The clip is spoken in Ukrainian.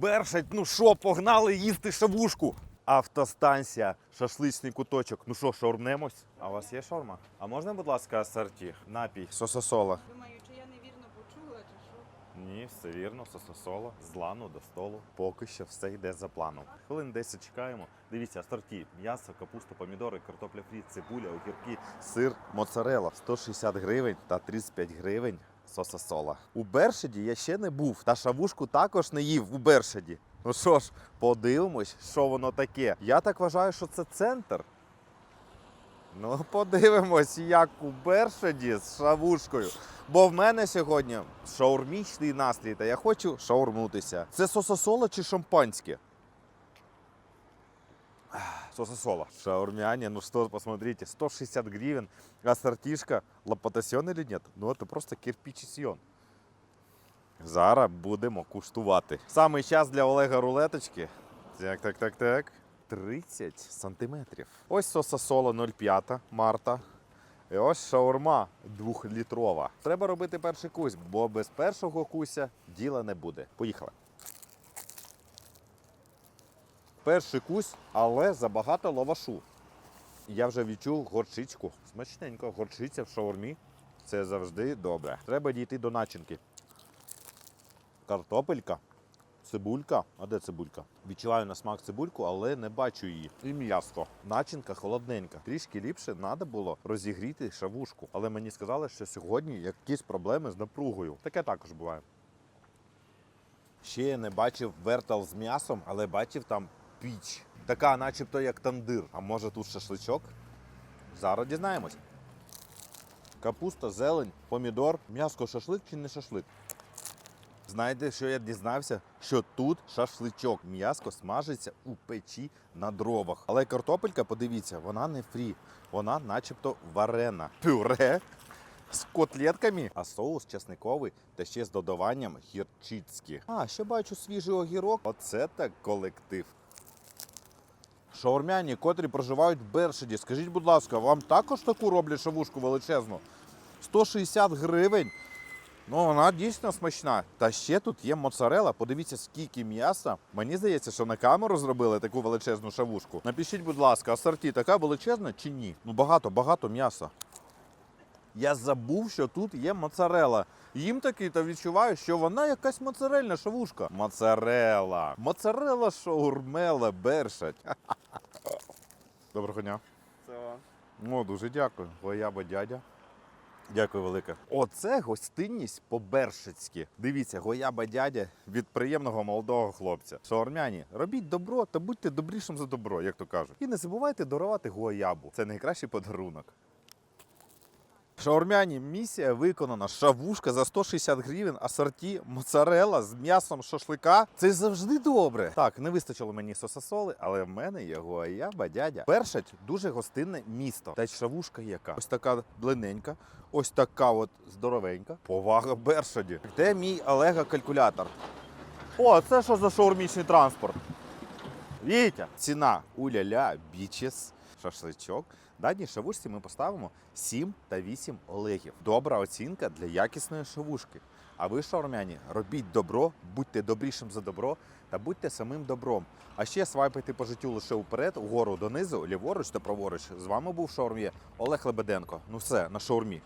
Бершать, ну що, погнали їсти шавушку. Автостанція, шашличний куточок. Ну що, шаурмнемось? А у вас є шаурма? А можна, будь ласка, асорті? Напій, сососола. Думаю, чи я невірно почула, чи що. Ні, все вірно, сососола, з лану до столу. Поки що все йде за планом. Хвилин 10 чекаємо. Дивіться, асорті, м'ясо, капуста, помідори, картопля фрі, цибуля, огірки, сир, моцарела 160 гривень та 35 гривень сососола. У Бершаді я ще не був, та шавушку також не їв у Бершаді. Ну що ж, подивимось, що воно таке. Я так вважаю, що це центр. Ну, подивимось, як у Бершаді з шавушкою. Бо в мене сьогодні шаурмічний настрій, та я хочу шаурмутися. Це сососола чи шампанське? Ах, Сососола. Шаурмяне, ну что, посмотрите, 160 гривен, ассортишка, лопатасьон или нет? Ну это просто кирпичисьйон. Зараз будемо куштувати. Саме час для Олега рулеточки. Так, так, так, так. 30 сантиметрів. Ось сососола 0,5 марта. І ось шаурма двохлітрова. Треба робити перший кусь, бо без першого куся діла не буде. Поїхали. Перший кусь, але забагато лавашу. Я вже відчув горчичку. Смачненько, горчиця в шаурмі. Це завжди добре. Треба дійти до начинки. Картопелька, цибулька. А де цибулька? Відчуваю на смак цибульку, але не бачу її. І м'ясо. Начинка холодненька. Трішки ліпше треба було розігріти шавушку. Але мені сказали, що сьогодні якісь проблеми з напругою. Таке також буває. Ще я не бачив вертал з м'ясом, але бачив там піч. Така, начебто, як тандир. А може тут шашличок? Зараз дізнаємось. Капуста, зелень, помідор, м'яско шашлик чи не шашлик? Знаєте, що я дізнався? Що тут шашличок, м'яско смажиться у печі на дровах. Але картопелька, подивіться, вона не фрі, вона начебто варена. Пюре з котлетками, а соус чесниковий та ще з додаванням гірчицькі. А, ще бачу свіжий огірок. Оце так колектив. Шаурмяні, котрі проживають в Бершаді, скажіть, будь ласка, вам також таку роблять шавушку величезну? 160 гривень. Ну, вона дійсно смачна. Та ще тут є моцарела. Подивіться, скільки м'яса. Мені здається, що на камеру зробили таку величезну шавушку. Напишіть, будь ласка, асорті така величезна чи ні? Ну, багато, багато м'яса. Я забув, що тут є моцарела. Їм таки та відчуваю, що вона якась моцарельна шавушка. Моцарела. Моцарела шаурмела бершать. Доброго дня. Це Ну, дуже дякую. Гояба дядя. Дякую велике. Оце гостинність по-бершицьки. Дивіться, гояба дядя від приємного молодого хлопця. Шаурмяні, робіть добро та будьте добрішим за добро, як то кажуть. І не забувайте дарувати гоябу. Це найкращий подарунок. Шаурмяні, місія виконана. Шавушка за 160 гривень, асорті, моцарела з м'ясом шашлика. Це завжди добре. Так, не вистачило мені сососоли, але в мене є гояба дядя. Першать дуже гостинне місто. Та й шавушка яка. Ось така длинненька, ось така от здоровенька. Повага Бершаді. Де мій Олега калькулятор? О, це що за шаурмічний транспорт? Вітя, ціна уля-ля, бічес, шашличок. Даній шавушці ми поставимо 7 та 8 олегів. Добра оцінка для якісної шавушки. А ви, шаурмяні, робіть добро, будьте добрішим за добро та будьте самим добром. А ще свайпайте по життю лише вперед, угору донизу, ліворуч та праворуч. З вами був шаурм'є Олег Лебеденко. Ну все, на шаурмі.